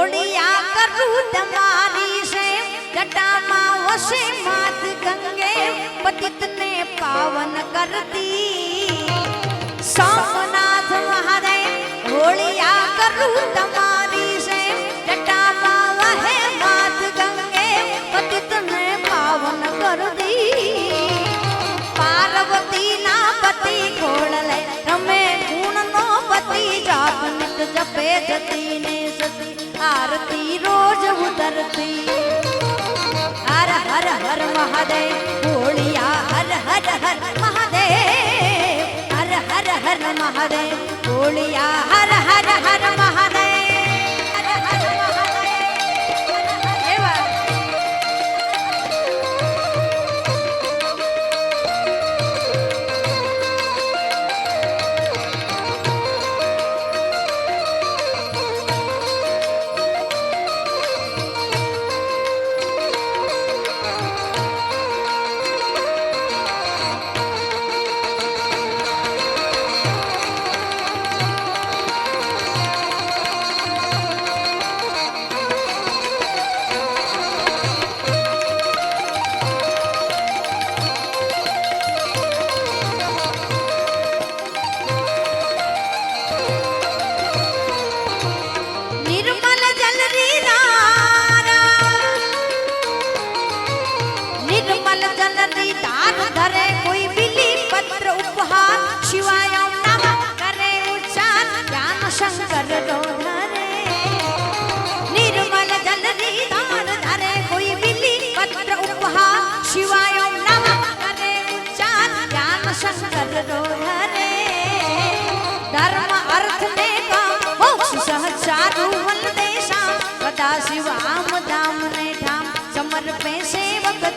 जोड़िया करू तुम्हारी से, जटा माओ से मात गंगे, पतित ने पावन कर दी। सोमनाथ महादेव होलिया करू तुम्हारी से, जटा माओ है मात गंगे, पतित ने पावन कर दी। पार्वती ना पति खोल ले रमे गुण नो पति जापनित जपे जतीने सत। માંથી રોજ ઉતરતી. હર હર હર મહાદેવ ભોળિયા હર હર હર મહાદેવ. હર હર હર મહાદેવ ભોળિયા હર હર હર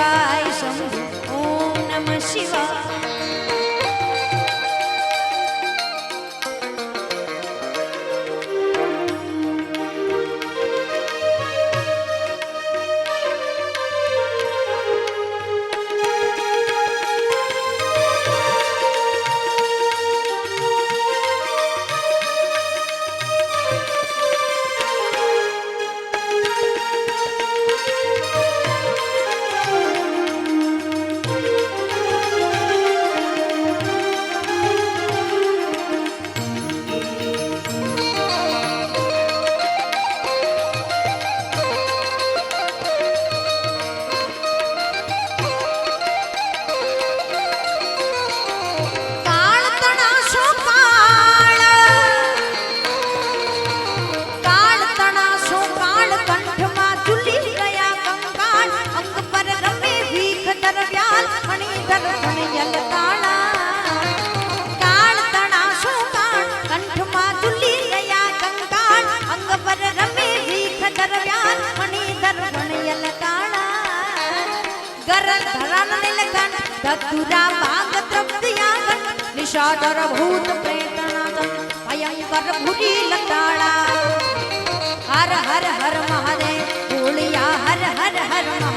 શિવાય શંભુ ઓમ નમઃ શિવાય ધરાન નિલકન ધતુરા ભાગ તૃપ્તિયાવન નિષાદર ભૂત પ્રેતનાદન ભયંકર ભૂરી લતાળા હર હર હર મહાદેવ હર હર હર મહાદેવ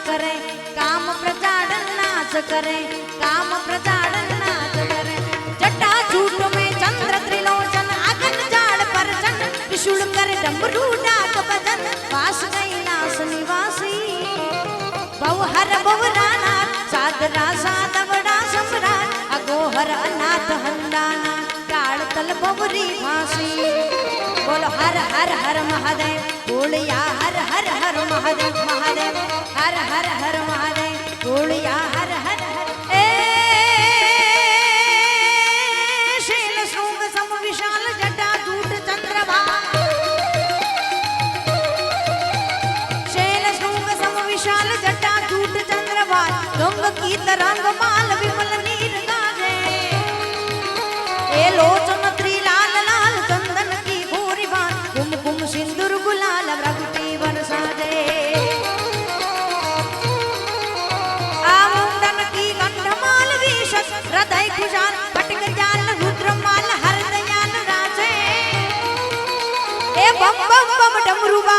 करे, काम प्रजाड़न नाच करे जटा झूठ में चंद्र त्रिलोचन अगन जाड़ पर चन त्रिशूल कर डमरू डाक बजन, वास कैलास निवासी। बहु हर बहुराना सादरा सादवड़ा सम्राट अगोहर अनाथ हंदाना काल तल बबरी फांसी। बोलो हर हर हर महादेव बोलिया हर हर हर महादेव महादेव। की तरंग माल विमल नीर गाजे ए लोचन त्रिलाल लाल चंदन की भूरी बात कुम कुम सिंदूर गुलाल प्रगति बरसा दे आ मुंडन की कंठमाल विशस हृदय खुशाल पटक जाल रुद्रमाल हर दयाल राजे। ए बम बम बम डमरुबा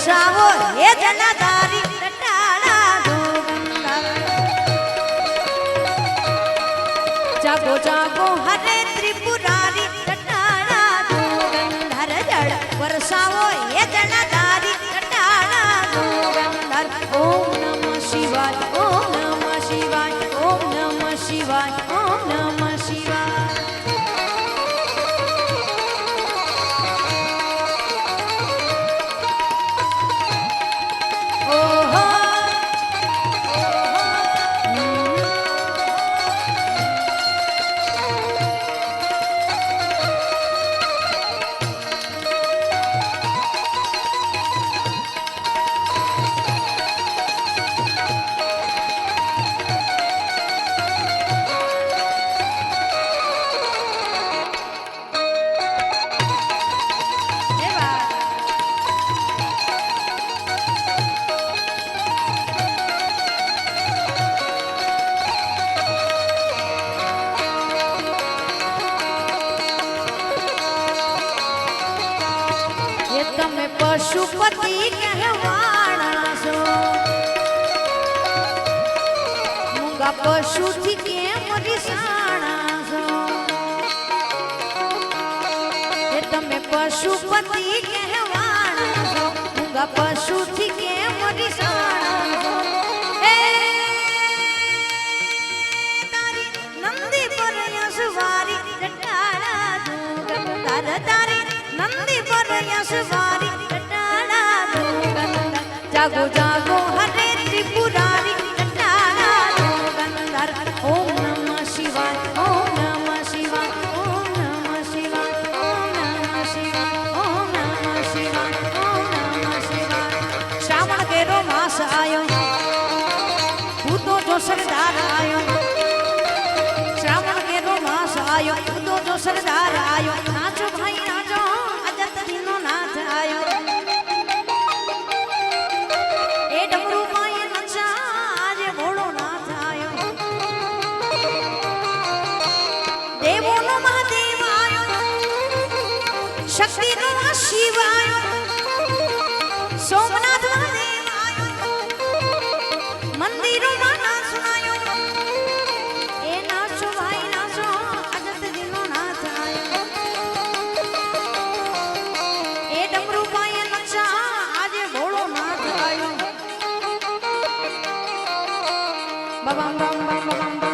દશાઓ હે જનાધારી જાગો જાગો હરે પશુપતિ કહેવાણા છો મૂંગા પશુથી કેમ રીસાણા છો એ તમે પશુપતિ કહેવાણા છો મૂંગા પશુથી કેમ રીસાણા bam bam bam bam bam